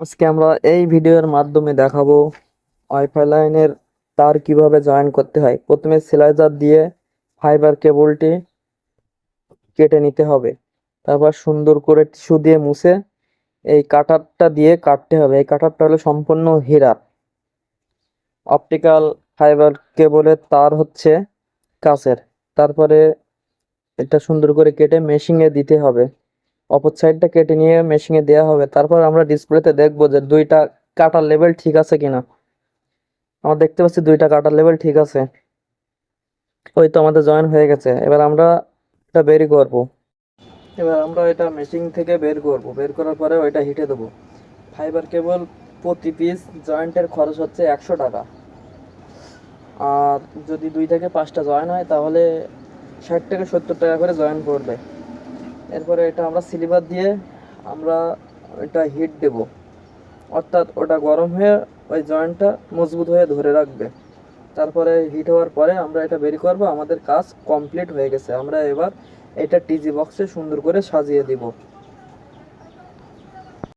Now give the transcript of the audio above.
আজকে আমরা এই ভিডিওর মাধ্যমে দেখাবো ওয়াইফাই লাইনের তার কীভাবে জয়েন করতে হয়। প্রথমে স্লাইসার দিয়ে ফাইবার কেবলটি কেটে নিতে হবে। তারপর সুন্দর করে টিস্যু দিয়ে মুছে এই কাটারটা দিয়ে কাটতে হবে। এই কাটারটা হলো সম্পূর্ণ হীরা অপটিক্যাল ফাইবার কেবলের তার হচ্ছে কাচের। তারপরে এটা সুন্দর করে কেটে মেশিংয়ে দিতে হবে। অপর সাইডটা কেটে নিয়ে মেশিনে দেওয়া হবে। তারপর আমরা ডিসপ্লেতে দেখব যে দুইটা কাটার লেভেল ঠিক আছে কিনা। আমরা দেখতে পাচ্ছি দুইটা কাটার লেভেল ঠিক আছে। ওই তো আমাদের জয়েন হয়ে গেছে। এবার আমরা এটা বের করব। এবার আমরা এটা মেশিন থেকে বের করব। বের করার পরে ওইটা হিটে দেবো। ফাইবার কেবল প্রতি পিস জয়েন্টের খরচ হচ্ছে একশো টাকা। আর যদি দুই থেকে পাঁচটা জয়েন হয়, তাহলে ষাট থেকে সত্তর টাকা করে জয়েন পড়বে। এরপরে এটা আমরা সিলিভার দিয়ে আমরা এটা হিট দেব। অর্থাৎ ওটা গরম হয়ে ওই জয়েন্টটা মজবুত হয়ে ধরে রাখবে। তারপরে হিট হওয়ার পরে আমরা এটা বেরি করব। আমাদের কাজ কমপ্লিট হয়ে গেছে। আমরা এবার এটা টিজি বক্সে সুন্দর করে সাজিয়ে দিব।